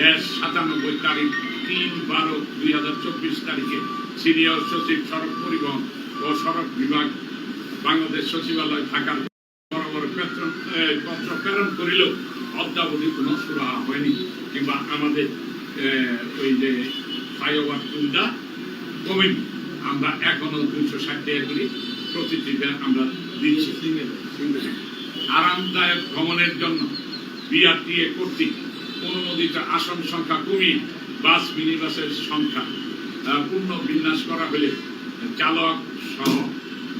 দেশ সাতানব্বই তারিখ তিন বারো দুই হাজার চব্বিশ তারিখে সিনিয়র সচিব সড়ক পরিবহন ও সড়ক বিভাগ বাংলাদেশ সচিবালয় ঢাকার বরাবর পত্র প্রেরণ করিলেও অদ্যাবধি কোনো সুরাহা হয়নি। কিংবা আমাদের ওই যে ফ্লাইওভার টুলটা কমেনি। আমরা এখনও দুইশো ষাট টাকা করি আমরা দিচ্ছি। আরামদায়ক ভ্রমণের জন্য বিআরটিএ কর্তৃক অনুমোদিত আসন সংখ্যা কমিয়ে বাস মিনিবাসের সংখ্যা পূর্ণ বিন্যাস করা হলে চালক সহ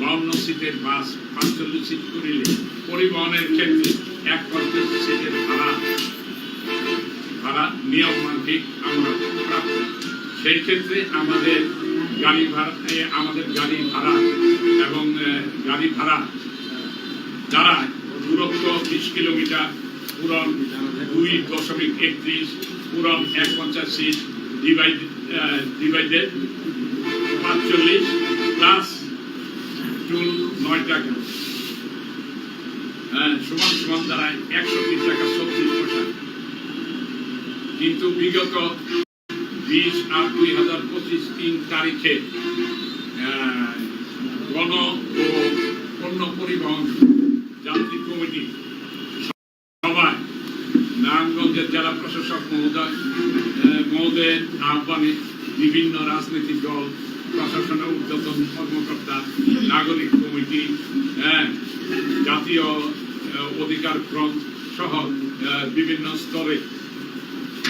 বাউন্ন সিটের বাস পাঁচচল্লিশ সিট করিলে পরিবহনের ক্ষেত্রে এক পঞ্চাশ সিটের ভাড়া ভাড়া নিয়ম মাফিক আমরা প্রাপ্ত। সেই ক্ষেত্রে আমাদের গাড়ি ভাড়া আমাদের গাড়ি ভাড়া এবং গাড়ি ভাড়া যারা দূরত্ব বিশ কিলোমিটার পূরণ দুই দশমিক একত্রিশ পূরণ এক পঞ্চাশ সিট ডিভাইড ডিভাইডেড পাঁচচল্লিশ প্লাস টুল নয় টাকা। সমান সমান দাঁড়ায় একশো তিন টাকা ছত্রিশ পয়সা। কিন্তু বিগত বিশ আট দুই হাজার পঁচিশ তিন তারিখে গণ ও পণ্য পরিবহন যান্ত্রিক কমিটি প্রশাসক মহোদয় মহোদয়ের আহ্বানে বিভিন্ন রাজনৈতিক দল প্রশাসনের ঊর্ধ্বতন কর্মকর্তা, নাগরিক কমিটি জাতীয় অধিকার ফ্রন্ট সহ বিভিন্ন স্তরে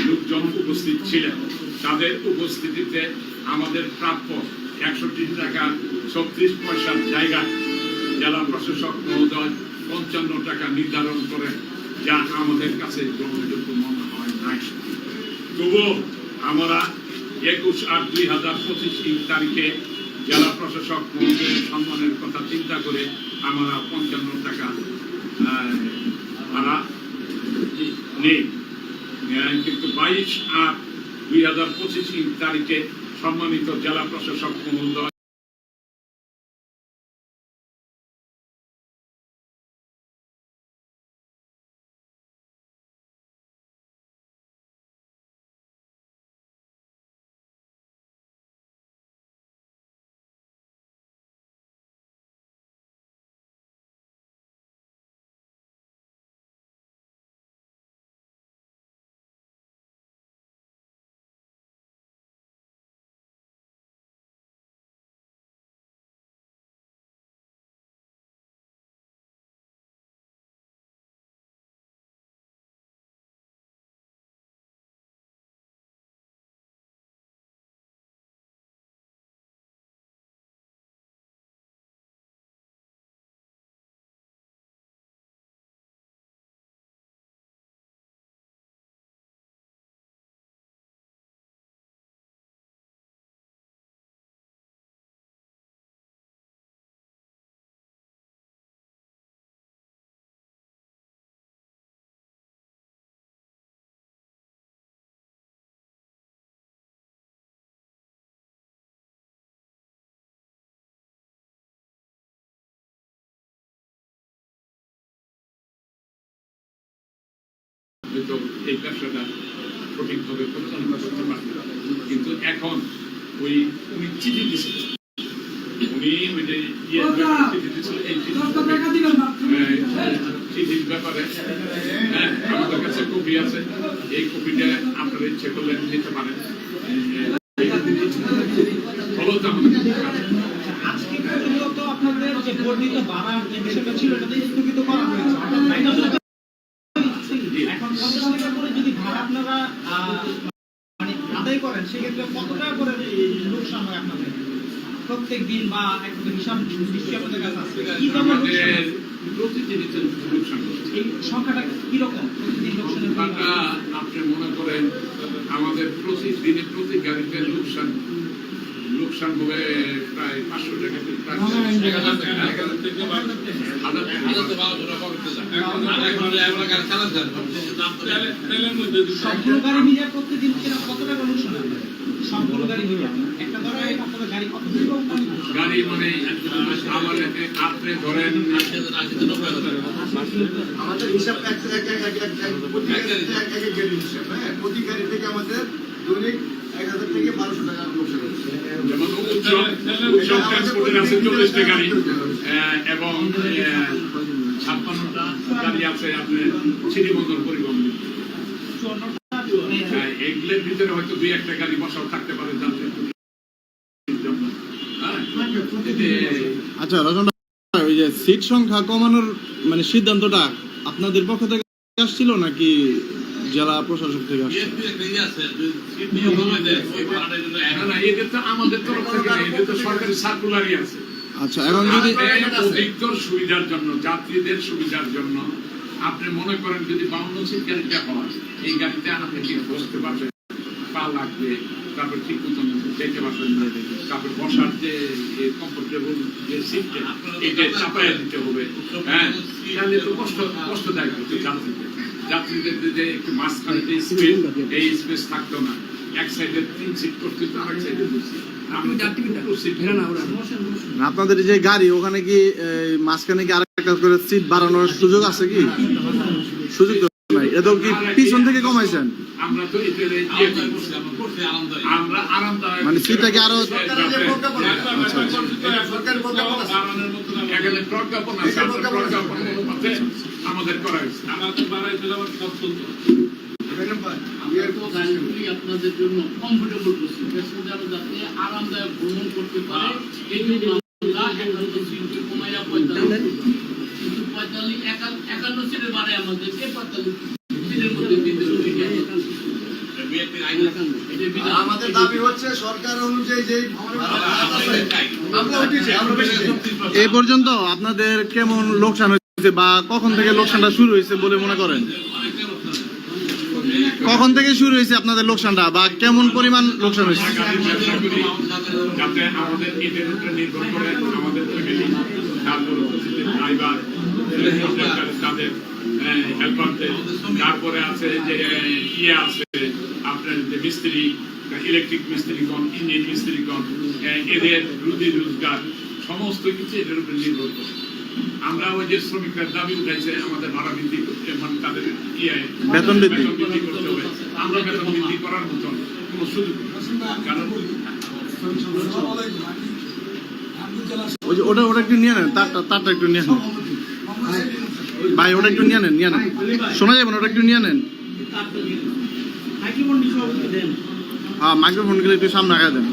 লোকজন উপস্থিত ছিলেন। তাদের উপস্থিতিতে আমাদের প্রাপ্য একষট্টি টাকা ছত্রিশ পয়সার জায়গায় জেলা প্রশাসক মহোদয় পঞ্চান্ন টাকা নির্ধারণ করেন। যা আমাদের কাছে গ্রহণযোগ্য মনে হয় নাই। তবুও আমরা একুশ আট দুই হাজার পঁচিশ তারিখে জেলা প্রশাসক মহোদয়ের সম্মানের কথা চিন্তা করে আমরা পঞ্চান্ন টাকা ভাড়া নেই। আহ, কিন্তু বাইশ আট দুই হাজার পঁচিশ তারিখে সম্মানিত জেলা প্রশাসক মহোদয় হয়তো এই ব্যবসাটা সঠিকভাবে পরিচালনা করতে পারবে কিন্তু এখন ওই উনি চিঠি দিয়েছিল উনি ওই যে ইয়ে চিঠি এই চিঠির ব্যাপারে। হ্যাঁ আমাদের কাছে কপি আছে। এই কপিটা আপনারা ইচ্ছে করলে নিতে পারেন। আজকে পর্যন্ত আপনাদের যে বর্ণিত বাড়ার যে বিষয়টা ছিল এটা স্থগিত করা হয়েছে অর্থাৎ মাইনাস এখন পঞ্চাশ টাকা করে যদি ভাড়া আপনারা আহ, মানে আদায় কত টাকা করে লোকসান হয় আপনাদের প্রত্যেক দিন বা একটা হিসাব নিশ্চয়ই আপনাদের কাছে আছে কি ধরনের আমাদের লোকসান? প্রতিদিনই লোকসান হচ্ছে এই সংখ্যাটা কীরকম প্রতিদিন লোকসানের টাকা আপনি মনে করেন আমাদের প্রতিদিনে প্রতি গাড়িতে লোকসান লোকসান হবে প্রায় পাঁচশো টাকা থেকে প্রায় এক হাজার টাকা, এক হাজার থেকে বারো- হাজার টাকা। সবগুলো গাড়ি মিলে প্রতিদিন কিনা কত টাকা লোকসান আপনাদের? সবগুলো গাড়ি মানে আমার আপনি ধরেন আমাদের হিসাব এক প্রতি গাড়ি থেকে আমাদের দৈনিক হাজার থেকে বারোশো টাকা এবং ছাপ্পান্নটা গাড়ি আছে আপনার শ্রীবন্দর পরিবহন। হ্যাঁ, ভিতরে হয়তো দুই একটা গাড়ি বসাও থাকতে পারে যাত্রী জন্য এতে আচ্ছা ভাই, ওই যে সিট সংখ্যা কমানোর মানে সিদ্ধান্তটা আপনাদের পক্ষ থেকে আসছিল নাকি জেলা প্রশাসক থেকে আসছে? না, না, এদের তো আমাদের তরফ থেকে এদের তো সরকারি সার্কুলারই আছে। আচ্ছা এখন যদি অভিজ্ঞর সুবিধার জন্য যাত্রীদের সুবিধার জন্য আপনি মনে করেন যদি বাউন্ন সিট গাড়িটা হয় এই গাড়িতে কি বসতে পারবেন? পা লাগবে তারপর ঠিক মতন যেতে পারবেন না তারপর বসার যে কমফোর্টেবল যে সিটটা এটা চাপাইয়া দিতে হবে। হ্যাঁ তাহলে তো কষ্ট কষ্টদায়ক হচ্ছে যাত্রীদের। যাত্রীদের যে একটু মাঝখানে যে স্পেস এই স্পেস থাকতো না। এক সাইডে তিন সিট করতে তো আরেক সাইডে দুই সিট আপনাদের যে গাড়ি ওখানে কি মাঝখানে কি আরেকটা করে সিট বাড়ানোর সুযোগ আছে কি? সুযোগ তো কি পিছন থেকে কমাইছেন? আমরা তো এদের ইয়ে আমরা আরামদায়ক। মানে আরও আপনার প্রজ্ঞাপন মতে আমাদের আপনাদের জন্য কমফোর্টেবল করছি। প্যাসেঞ্জার যাতে আরামদায়ক ভ্রমণ করতে পারে এই জন্য সিট পঁয়তাল্লিশ কিন্তু পঁয়তাল্লিশ একান্ন সিটের বারে আমাদেরকে পঁয়তাল্লিশ সিটের মধ্যে দিতে হবে। এটা বিধান। আমাদের দাবি হচ্ছে সরকার অনুযায়ী যে। এই পর্যন্ত আপনাদের কেমন লোকসান হয়েছে বা কখন থেকে লোকসানটা শুরু হয়েছে বলে মনে করেন কখন থেকে শুরু হয়েছে আপনাদের লোকসানটা বা কেমন পরিমাণ লোকসান হয়েছে ফ্যামিলি তারপর আছে যে ইয়ে আছে মিস্ত্রি ইলেকট্রিক মিস্ত্রি কন ইঞ্জিন মিস্ত্রি কন আহ, এদের রুজি রোজগার সমস্ত কিছু এদের উপরে নির্ভর করে। আমরা ওই যে শ্রমিকরা দাবি উঠাইছে আমাদের ভাড়া বৃদ্ধি করতে মানে তাদের ইয়ে বেতন বৃদ্ধি। করতে হবে। আমরা বেতন বৃদ্ধি করার মতন কোনো সুযোগ। কারণ ওই ওটা ওটা একটু নিয়ে নেন তারটা তারটা একটু নিয়ে নেন। ভাই ওটা একটু নিয়ে নেন নিয়ে নেন। শোনা যাবে না ওটা একটু নিয়ে নেন। হ্যাঁ মাইক্রোফোনগুলো একটু সামনে রাখা দেন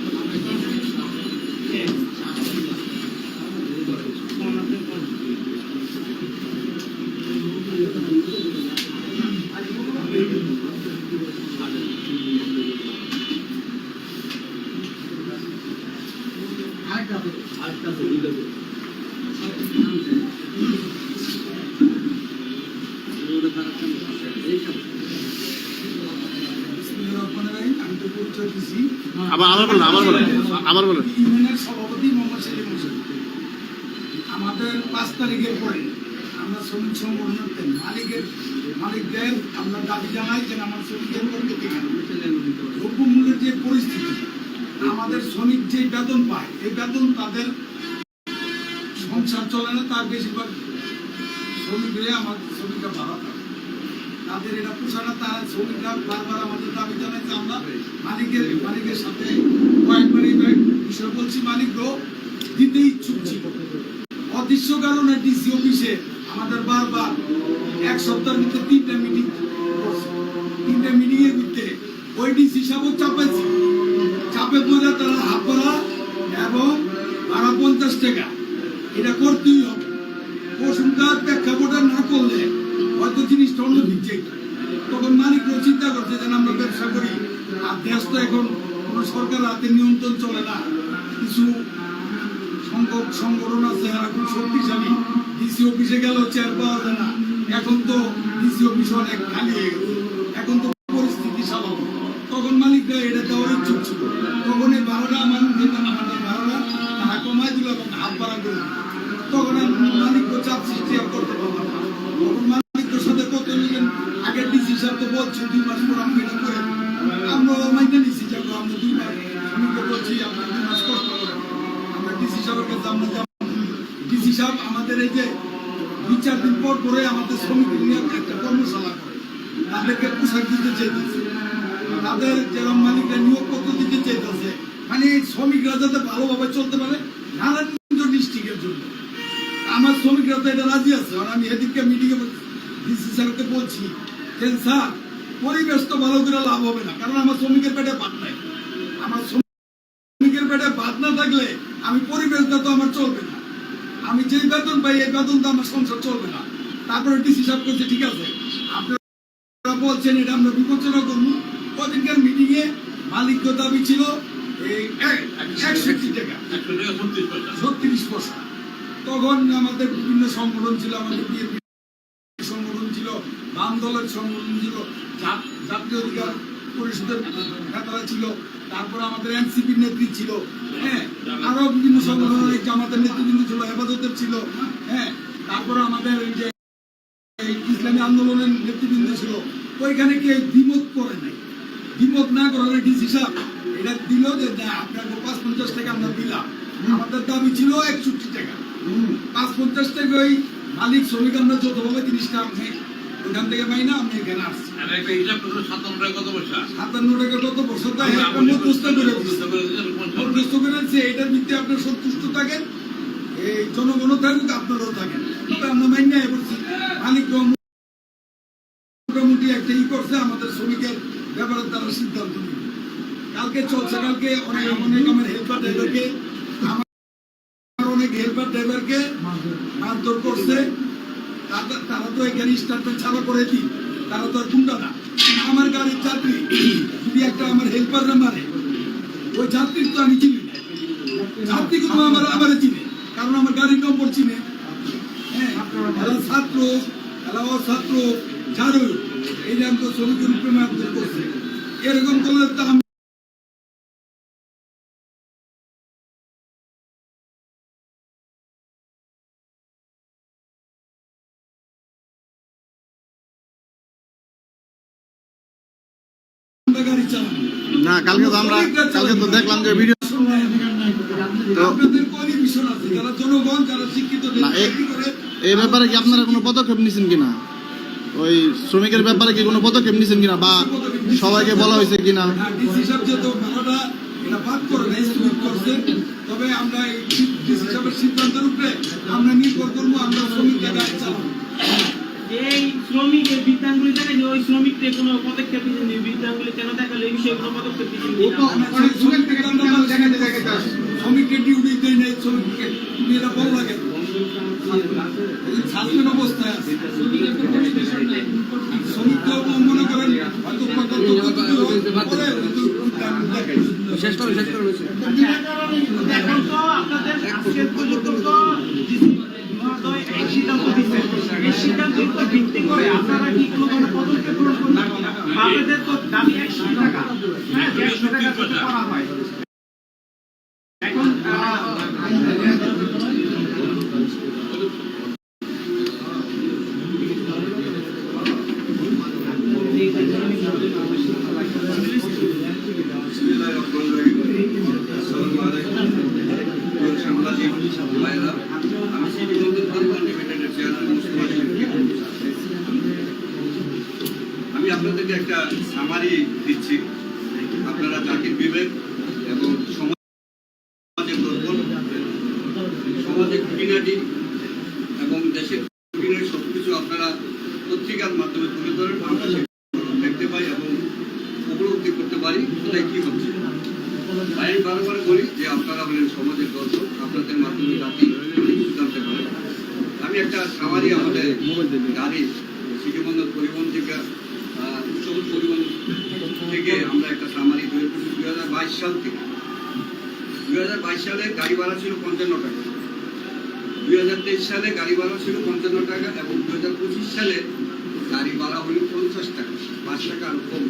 আমি তো পরিচয় দিছি আবার আবার বলেন আবার বলেন আবার বলেন ইউনিয়নের সভাপতি মোহাম্মদ সেলিম হোসেন আমাদের পাঁচ তারিখের পরে আমরা শ্রমিক সংগঠনের মালিকের মালিকদের আমরা দাবি জানাই যে আমার শ্রমিকের পক্ষ থেকে দ্রব্যমূল্যের যে পরিস্থিতি আমাদের শ্রমিক যে বেতন পায় এই বেতন তাদের সংসার চলে না তার বেশিরভাগ শ্রমিকরা আমাদের শ্রমিকরা ভাড়া থাকে তাদের এটা পোষায় না তারা শ্রমিকরা বারবার আমাদের দাবি জানায় যে আমরা মালিকের মালিকের সাথে কয়েকবার এই বিষয় বলছি মালিক দিতে ইচ্ছুক ছিল। অদৃশ্য কারণে ডিসি অফিসে আমাদের বারবার এক সপ্তাহের ভিতরে তিনটা মিটিং তিনটা মিটিং এর ভিতরে ওই ডিসি সাহেব চাপাইছে। চাপে পড়ে তারা হাফরা এবং ভাড়া পঞ্চাশ টাকা। এটা করতেই হবে। ওষুধটার প্রেক্ষাপটে না করলে হয়তো জিনিসটা অন্য দিচ্ছে তখন মালিকরা চিন্তা করছে যেন আমরা ব্যবসা করি। আর দেশ তো এখন কোনো সরকার হাতে নিয়ন্ত্রণ চলে না। কিছু সংগঠন আছে, আর এখন শক্তিশালী। ডিসি অফিসে গেল চেয়ার পাওয়া যায় না। এখন তো ডিসি অফিস অনেক খালি হয়ে গেছে। এখন তো পরিস্থিতি স্বাভাবিক। তখন মালিকরা এটা দেওয়ার ইচ্ছুক ছিল। তখন এই বারোটা মানুষ যেটা আমাদের বারোটা তারা কমাই দিল এবং হাত বাড়া দিল। তখন আর মালিক চাপ সৃষ্টি করতে যে পরিবেশ তো ভালো করে লাভ হবে না, কারণ আমার শ্রমিকের পেটে ভাত নাই। আমার শ্রমিকের পেটে ভাত না থাকলে আমি পরিবেশটা তো আমার চলবে না। আমি যেই বেতন পাই, এই বেতন তো আমার সংসার চলবে না। তারপরে ডিসি সাহেব করছে, ঠিক আছে। আপনারা বলছেন এটা আমরা বিবেচনা করব কদিনকার মিটিং এ মালিক দাবি ছিল ছত্রিশ পয়সা। তখন আমাদের বিভিন্ন সংগঠন ছিল, আমাদের সংগঠন ছিল, বাম দলের সংগঠন ছিল জাতীয় অধিকার পরিষদের নেতারা ছিল, তারপর আমাদের এনসিপির নেত্রী ছিল হ্যাঁ। আরও বিভিন্ন সংগঠনের জামাতের নেতৃবৃন্দ ছিল, হেফাজতের ছিল হ্যাঁ। তারপর আমাদের যে আন্দোলনের নেতৃবৃন্দ ছিল ওইখানে কেউ দ্বিমত করে নাই। দ্বিমত না করার ডিসি সাহেব এটা দিল যে না আপনাকে পাঁচ পঞ্চাশ টাকা আমরা দিলাম। আমাদের দাবি ছিল একষট্টি টাকা। পাঁচ পঞ্চাশ টাকা ওই মালিক শ্রমিক আমরা যতভাবে জিনিসটা আমি ওইখান থেকে পাই না আমি এখানে আসছি। সাতান্ন টাকা কত পয়সা সাতান্ন টাকা কত বছর? তো মধ্যস্থ করে মধ্যস্থ করেছে এটার ভিত্তিতে আপনার সন্তুষ্ট থাকেন। এই জনগণও থাকুক আপনারাও থাকেন। তবে আমরা মাইনে করছি মালিক করছে আমাদের শ্রমিকের ব্যাপারে তারা সিদ্ধান্ত নিবে। কালকে চলছে, কালকে অনেক অনেক আমার হেল্পার ড্রাইভারকে আমার অনেক হেল্পার ড্রাইভারকে মারধর করছে। তারা- তো এখানে স্টার্টমেন্ট ছাড়া করে দিই তারা তো আর গুন্ডা না। আমার গাড়ির যাত্রী, যদি একটা আমার হেল্পার না মারে, ওই যাত্রীর তো আমি চিনি যাত্রী কিন্তু আমার আমার চিনে, কারণ আমার গাড়ির নম্বর চিনে। হ্যাঁ ছাত্র ছাত্র যারই এই যে আমাকে শ্রমিকের রূপে মারধর করছে। এরকম করলে তো আমি না কালকে তো আমরা কালকে তো দেখলাম যে ভিডিও তো- এই ব্যাপারে কি আপনারা কোনো পদক্ষেপ নিছেন কিনা? ওই শ্রমিকের ব্যাপারে কি কোনো পদক্ষেপ নিছেন কিনা বা সবাইকে বলা হয়েছে কিনা? স্থগিত করছে। তবে আমরা সিদ্ধান্তের উপরে আমরা নির্ভর করব আমরা শ্রমিকরা গাড়ি চালাবো। এই শ্রমিকের বৃত্তাঙ্গুলি ওই শ্রমিককে কোনো পদক্ষেপ বৃত্তাঙ্গুলি কেন দেখাল? এই বিষয়ে কোনো পদক্ষেপ দিচ্ছেন শ্রমিককে ডিউটি দেয় নাই শ্রমিককে তুমি এটা বল লাগে সাসপেন্ড অবস্থায় আছে শ্রমিক মনে করেন শেষ করো শেষ করো এখন তো আপনাদের আজকের পর্যন্ত মহোদয় এই সিদ্ধান্ত দিচ্ছেন এই সিদ্ধান্তের উপর ভিত্তি করে আপনারা কি কোনো ধরনের পদক্ষেপ গ্রহণ করবেন আপনাদের তো দাবি একশো টাকা। হ্যাঁ একশো টাকা করা হয়। আপনাদেরকে একটা সামারি দিচ্ছি। আপনারা জাতির বিবেক এবং দুই হাজার বাইশ সালে গাড়ি ভাড়া ছিল পঞ্চান্ন টাকা। দুই হাজার তেইশ সালে গাড়ি ভাড়া ছিল পঞ্চান্ন টাকা এবং দুই হাজার পঁচিশ সালে গাড়ি ভাড়া হলো পঞ্চাশ টাকা, পাঁচ টাকা আর কম।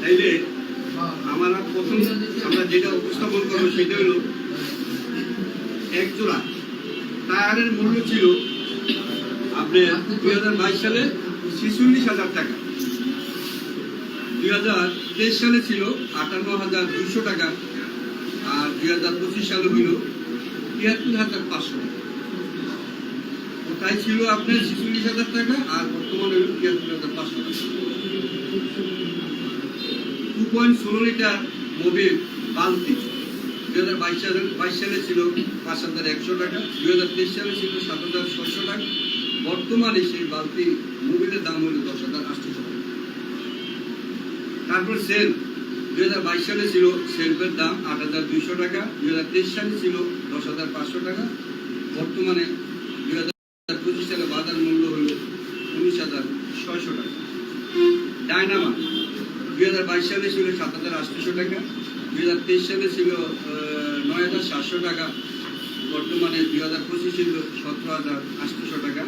তাইলে আমরা প্রথম আমরা যেটা উপস্থাপন করব সেটা হলো এক জোড়া। টায়ারের মূল্য ছিল আপনার দুই সালে ছেচল্লিশ হাজার টাকা। হাজার তেইশ সালে ছিল আটান্ন হাজার দুশো টাকা, আর দুই হাজার পঁচিশ সালে হইল তিয়াত্তর হাজার পাঁচশো ওটাই ছিল আপনার ছেচল্লিশ হাজার টাকা, আর বর্তমানে হইল তিয়াত্তর হাজার পাঁচশো টাকা। টু পয়েন্ট ষোলো লিটার মোবিল বালতি দুই হাজার বাইশ সালে বাইশ সালে ছিল পাঁচ হাজার একশো টাকা, দুই হাজার তেইশ সালে ছিল সাত হাজার ছশো টাকা। বর্তমানে সেই বালতি মোবিলের দাম হলো দশ হাজার তারপর সেল, দুই হাজার বাইশ সালে ছিল সেলফের দাম আট হাজার দুইশো টাকা, দুই হাজার তেইশ সালে ছিল দশ হাজার পাঁচশো টাকা। বর্তমানে দুই হাজার পঁচিশ সালে বাজার মূল্য হল উনিশ হাজার ছয়শো টাকা। ডায়নামা দুই হাজার বাইশ সালে ছিল সাত হাজার আটশোশো টাকা, দুই হাজার তেইশ সালে ছিল নয় হাজার সাতশো টাকা। বর্তমানে দুই হাজার পঁচিশ ছিল সতেরো হাজার আটশোশো টাকা।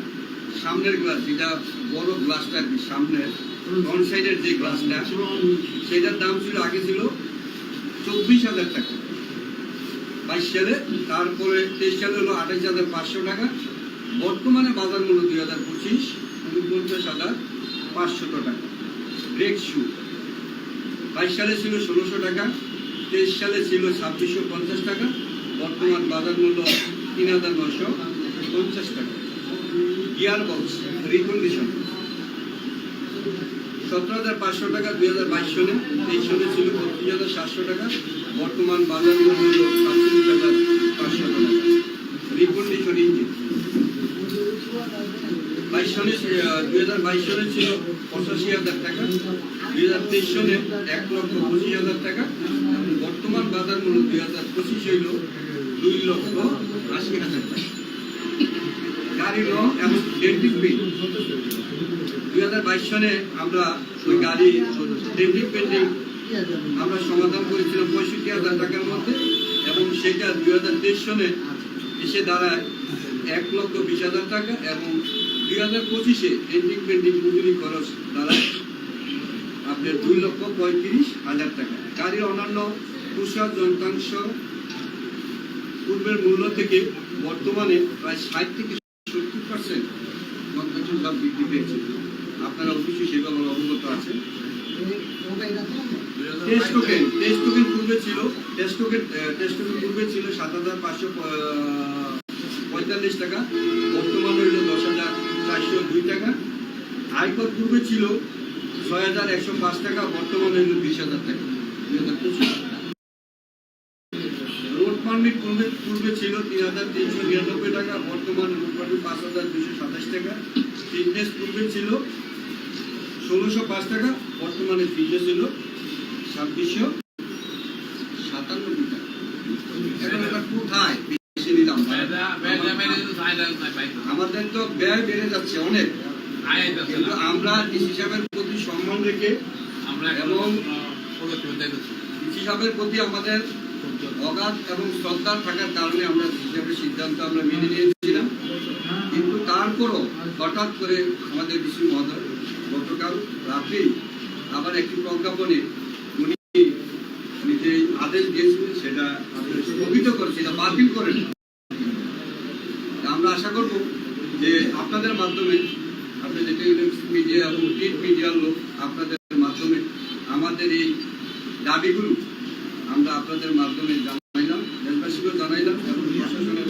সামনের গ্লাস যেটা বড় গ্লাসটা আর কি, সামনের। ফ্রন্ট সাইডের যে গ্লাসটা সেটার দাম ছিল আগে ছিল চব্বিশ হাজার টাকা। বাইশ সালে তারপরে তেইশ সালে হলো আঠাশ হাজার পাঁচশো টাকা। বর্তমানে বাজার মূল্য দুই হাজার পঁচিশ উনপঞ্চাশ হাজার পাঁচশত টাকা। ব্রেক শু বাইশ সালে ছিল ষোলোশো টাকা তেইশ সালে ছিল ছাব্বিশশো পঞ্চাশ টাকা। বর্তমান বাজার মূল্য তিন হাজার নশো পঞ্চাশ টাকা। গিয়ার বক্স রিকন্ডিশন সতেরো হাজার পাঁচশো টাকা, দুই হাজার বাইশ সালে তেইশ সালে ছিল বত্রিশ হাজার সাতশো টাকা। বর্তমান বাজার মূল্য হল সাতচল্লিশ হাজার পাঁচশো টাকা। রিকন্ডিশন ইঞ্জিন বাইশ সালে দুই হাজার বাইশ সালে ছিল পঁচাশি হাজার টাকা। দুই হাজার তেইশ সালে এক লক্ষ পঁচিশ হাজার টাকা। বর্তমান বাজার মূল্য দুই হাজার পঁচিশ হইল দুই লক্ষ আশি হাজার টাকা। গাড়ি রং এবং ডেন্টিক বিল দুই হাজার বাইশ সালে আমরা ওই গাড়ি ডেন্টিক পেন্টিং আমরা সমাধান করেছিলাম পঁয়ষট্টি হাজার টাকার মধ্যে এবং সেটা দুই হাজার তেইশ সালে এসে দাঁড়ায় এক লক্ষ বিশ হাজার টাকা এবং দুই হাজার পঁচিশে এন্ডিং পেন্ডিং মজুরি খরচ দাঁড়ায় আপনার দুই লক্ষ পঁয়ত্রিশ হাজার টাকা। গাড়ির অন্যান্য তুষার যন্ত্রাংশ পূর্বের মূল্য থেকে বর্তমানে প্রায় ষাট থেকে আপনারা অবশ্যই সেভাবে অবগত আছেন টেস্ট টোকেন টেস্ট টোকেন পূর্বে ছিল টেস্ট টোকেন টেস্ট টোকেন পূর্বে ছিল সাত হাজার পাঁচশো পঁয়তাল্লিশ টাকা বর্তমানে হইল দশ হাজার চারশো দুই টাকা। আয়কর পূর্বে ছিল ছয় হাজার একশো পাঁচ টাকা বর্তমানে হইল বিশ হাজার টাকা। দুই হাজার পঁচিশ। রোড পারমিট পূর্বে পূর্বে ছিল তিন হাজার তিনশো নিরানব্বই টাকা বর্তমানে রোড পারমিট পাঁচ হাজার দুশো সাতাশ টাকা। ফিটনেস পূর্বে ছিল ষোলোশো পাঁচ টাকা বর্তমানে ফিটনেস ছিল ছাব্বিশশো সাতানব্বই টাকা। এখন কোথায়? বেশি আমাদের তো ব্যয় বেড়ে যাচ্ছে অনেক। কিন্তু আমরা কৃষি সাহেবের প্রতি সম্মান রেখে আমরা এবং কৃষি সাহেবের প্রতি আমাদের অগাধ এবং শ্রদ্ধা থাকার কারণে আমরা হিসাবে সিদ্ধান্ত আমরা মেনে নিয়েছিলাম। কিন্তু তারপরও হঠাৎ করে আমাদের কৃষি মহোদয় গতকাল রাত্রি আবার একটি প্রজ্ঞাপনে উনি যে আদেশ দিয়েছিলেন, সেটা স্থগিত করে, সেটা বাতিল করেন আমরা আশা করব যে আপনাদের মাধ্যমে, আপনাদের টেলিভিশন মিডিয়া এবং প্রিন্ট মিডিয়ার লোক, আপনাদের মাধ্যমে আমাদের এই দাবিগুলো আমরা আপনাদের মাধ্যমে জানাইলাম দেশবাসীকেও জানাইলাম এবং প্রশাসনের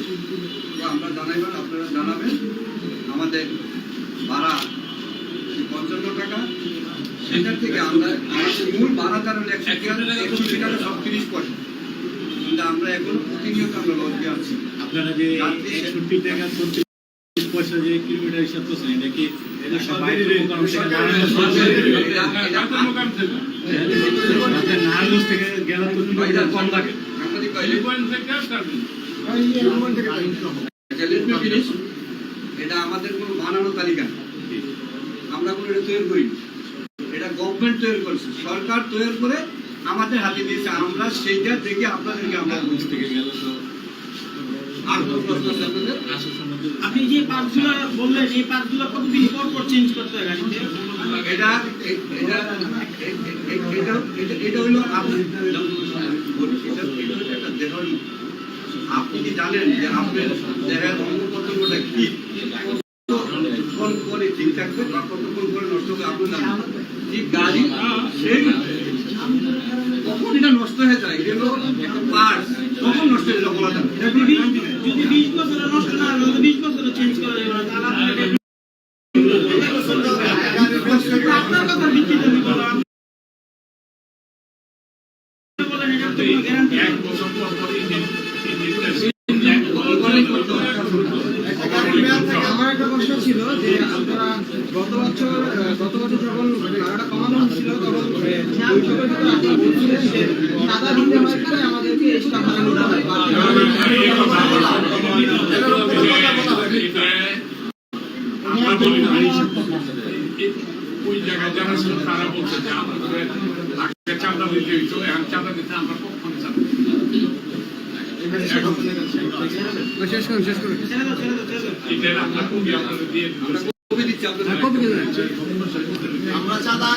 আমরা জানাইলাম আপনারা জানাবেন আমাদের ভাড়া যে পঞ্চান্ন টাকা সেটার থেকে আমরা আমাদের মূল ভাড়া কারণ একশো টাকা একষট্টি টাকা ছত্রিশ পয়সা কিন্তু আমরা এখনও প্রতিনিয়ত আপনারা যে টাকা পয়সা যে কিলোমিটার হিসাব করছেন এটা কি এটা নারায়ণগঞ্জ থেকে গেলে তো কম লাগে। আমাদের কোনো বানানো তালিকা আমরা কোনো এটা তৈরি করি এটা গভর্নমেন্ট তৈরি করেছে। সরকার তৈরি করে আমাদের হাতে দিয়েছে। আমরা সেইটা দেখে আপনাদেরকে আমরা বুঝতে গেলে তো আপনি এটা জানেন যে আপনার দেহের অঙ্গ প্রত্যঙ্গটা কি? কতক্ষণ করে ঠিক থাকবে বা কতক্ষণ করে নষ্ট হবে আপনি জানেন যে গাড়ি সেই কখন এটা নষ্ট হয়ে যায় এটা হলো একটা কখন নষ্ট হয়ে যায় যদি বিশ বছরে নষ্ট না হয় বিশ বছরে চেঞ্জ করা যাবে না একটা প্রশ্ন ছিল যে আপনারা গত বছর গত বছর যখন ভাড়াটা কমানো হচ্ছিল তখন সাদা দিতে হয় আমাদেরকে এক্সট্রা ভাড়া নিতে হয় ওই জায়গায় যারা ছিল তারা বলছে যে আমাদের আগে চাঁদা দিতে হইতো এখন চাঁদা দিতে আমরা কখনো চাঁদা দিই না। এখন শেষ করুন শেষ করুন। আমরা চাঁদা